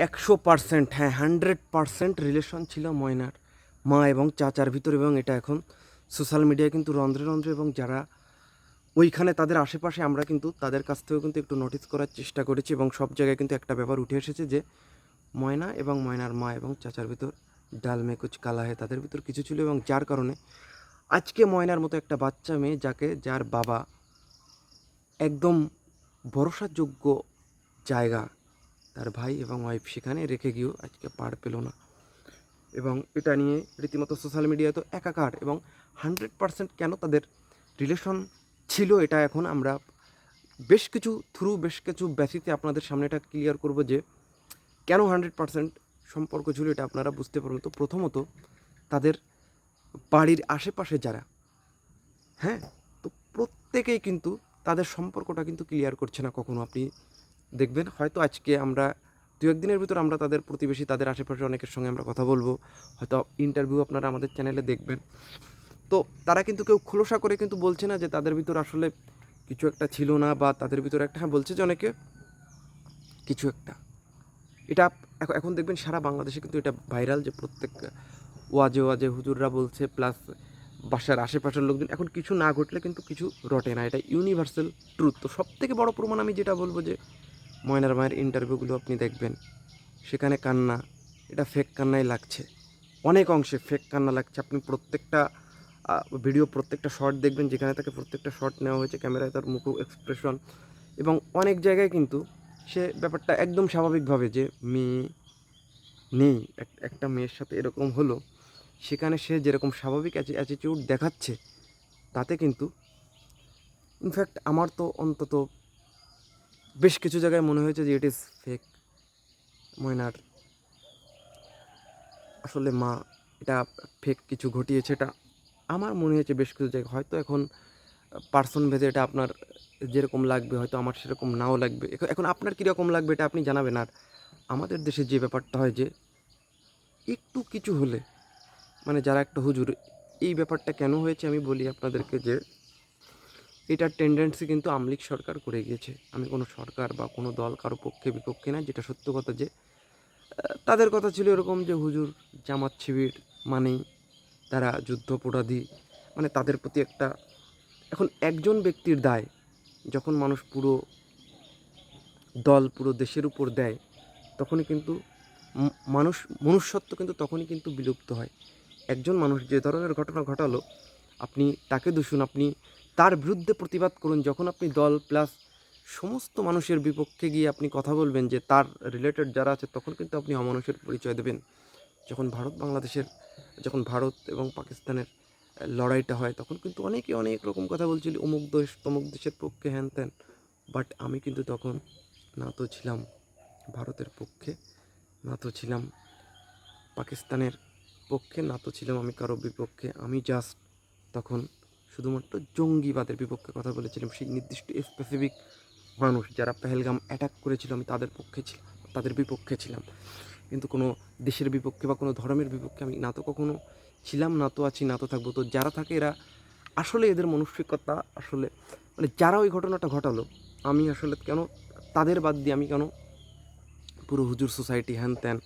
একশো পার্সেন্ট হ্যাঁ hundred percent relation ছিল ময়নার, মা এবং চাচার ভিতর এবং এটা এখন সোশ্যাল মিডিয়ায় কিন্তু রন্ধ্রে রন্ধ্রে এবং যারা ওইখানে তাদের আশেপাশে আমরা কিন্তু তাদের কাছ থেকেও কিন্তু একটু নোটিস করার চেষ্টা করেছি এবং সব জায়গায় কিন্তু একটা ব্যাপার উঠে এসেছে যে ময়না এবং ময়নার মা এবং চাচার ভিতর ডাল মে কুচ কালা হয়ে তাদের ভিতর কিছু ছিল এবং যার কারণে আজকে ময়নার মতো একটা বাচ্চা মেয়ে যাকে যার বাবা একদম ভরসাযোগ্য জায়গা তার ভাই এবং ওয়াইফ সেখানে রেখে গিয়েও আজকে পার পেল না। এবং এটা নিয়ে রীতিমতো সোশ্যাল মিডিয়ায় তো একাকার এবং হান্ড্রেড পার্সেন্ট কেন তাদের রিলেশন ছিল এটা এখন আমরা বেশ কিছু থ্রু বেশ কিছু ব্যথিতে আপনাদের সামনে এটা ক্লিয়ার করব যে কেন হান্ড্রেড পার্সেন্ট সম্পর্ক ছিল এটা আপনারা বুঝতে পারবেন। তো প্রথমত তাদের বাড়ির আশেপাশে যারা হ্যাঁ? তো প্রত্যেকেই কিন্তু তাদের সম্পর্কটা কিন্তু ক্লিয়ার করছে না কখনো। আপনি দেখবেন, হয়তো আজকে আমরা দু একদিনের ভিতর আমরা তাদের প্রতিবেশী, তাদের আশেপাশে অনেকের সঙ্গে আমরা কথা বলব। হয়তো ইন্টারভিউ আপনারা আমাদের চ্যানেলে দেখবেন। তো তারা কিন্তু কেউ খোলসা করে কিন্তু বলছে না যে তাদের ভিতর আসলে কিছু একটা ছিল না বা তাদের ভিতর একটা হ্যাঁ বলছে যে অনেকে কিছু একটা। এটা এখন দেখবেন সারা বাংলাদেশে কিন্তু এটা ভাইরাল যে প্রত্যেক ওয়াজে ওয়াজে হুজুররা বলছে প্লাস বাসার আশেপাশের লোকজন। এখন কিছু না ঘটলে কিন্তু কিছু রটে না। এটা ইউনিভার্সাল ট্রুথ তো সব থেকে বড় প্রমাণ আমি যেটা বলব যে ময়নার মায়ের ইন্টারভিউগুলো আপনি দেখবেন। সেখানে কান্না, এটা ফেক কান্নাই লাগছে। অনেক অংশে ফেক কান্না লাগছে। আপনি প্রত্যেকটা ভিডিও প্রত্যেকটা শর্ট দেখবেন, যেখানে তাকে প্রত্যেকটা শর্ট নেওয়া হয়েছে, ক্যামেরায় তার মুখ এক্সপ্রেশন এবং অনেক জায়গায় কিন্তু সে ব্যাপারটা একদম স্বাভাবিকভাবে যে মেয়ে নেই, এক- একটা মেয়ের সাথে এরকম হলো, সেখানে সে যেরকম স্বাভাবিক অ্যাটিটিউড দেখাচ্ছে, তাতে কিন্তু ইনফ্যাক্ট আমার তো অন্তত বেশ কিছু জায়গায় মনে হয়েছে যে ইট ইজ ফেক ময়নার আসলে মা, এটা ফেক কিছু ঘটিয়েছে, এটা আমার মনে হয়েছে বেশ কিছু জায়গায়। হয়তো এখন পার্সন ভেদে এটা আপনার যেরকম লাগবে, হয়তো আমার সেরকম নাও লাগবে। এখন- আপনার কীরকম লাগবে এটা আপনি জানাবেন। আর আমাদের দেশে যে ব্যাপারটা হয় যে, একটু কিছু হলে মানে যারা একটা হুজুর, এই ব্যাপারটা কেন হয়েছে আমি বলি আপনাদেরকে যে এটার টেন্ডেন্সি কিন্তু আমলিক সরকার করে গিয়েছে। আমি কোনো সরকার বা কোনো দল কারও পক্ষে বিপক্ষে না, যেটা সত্য কথা যে তাদের কথা ছিল এরকম যে, হুজুর জামাত শিবির মানেই তারা যুদ্ধপরাধী মানে তাদের প্রতি একটা, এখন একজন ব্যক্তির দায় যখন মানুষ পুরো দল, পুরো দেশের উপর দেয়, তখনই কিন্তু মানুষ, মনুষ্যত্ব কিন্তু তখনই কিন্তু বিলুপ্ত হয়। একজন মানুষ যে ধরনের ঘটনা ঘটালো, আপনি তাকে দূষণ আপনি তার বিরুদ্ধে প্রতিবাদ করুন। যখন আপনি দল প্লাস সমস্ত মানুষের বিপক্ষে গিয়ে আপনি কথা বলবেন যে তার রিলেটেড যারা আছে, তখন কিন্তু আপনি অমানুষের পরিচয় দেবেন। যখন ভারত বাংলাদেশের, যখন ভারত এবং পাকিস্তানের লড়াইটা হয়, তখন কিন্তু অনেকে অনেক রকম কথা বলছিল, অমুক দেশ, তমুক দেশের পক্ষে হ্যান ত্যান। বাট আমি কিন্তু তখন না তো ছিলাম ভারতের পক্ষে না তো ছিলাম পাকিস্তানের পক্ষে না তো ছিলাম আমি কারও বিপক্ষে। আমি জাস্ট তখন শুধুমাত্র জঙ্গিবাদের বিপক্ষে কথা বলেছিলাম। সেই নির্দিষ্ট স্পেসিফিক মানুষ যারা পেহেলগাম অ্যাটাক করেছিল, আমি তাদের পক্ষে ছিলাম, তাদের বিপক্ষে ছিলাম। কিন্তু কোনো দেশের বিপক্ষে বা কোনো ধর্মের বিপক্ষে আমি না তো কখনো ছিলাম, না তো আছি, না তো থাকব। তো যারা থাকে এরা আসলে এদের মানসিকতা আসলে মানে যারা ওই ঘটনাটা ঘটালো, আমি আসলে কেন তাদের বাদ দিয়ে আমি কেন পুরো হুজুর সোসাইটি হ্যান ত্যান,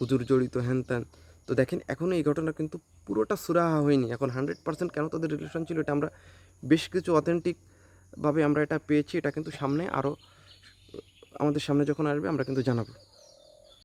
হুজুর জড়িত হ্যান ত্যান তো দেখেন, এখনও এই ঘটনা কিন্তু পুরোটা সুরাহা হয়নি। এখন হান্ড্রেড পার্সেন্ট কেন তাদের রিলেশন ছিল এটা আমরা বেশ কিছু অথেন্টিকভাবে আমরা এটা পেয়েছি, এটা কিন্তু সামনে আরও আমাদের সামনে যখন আসবে আমরা কিন্তু জানাব।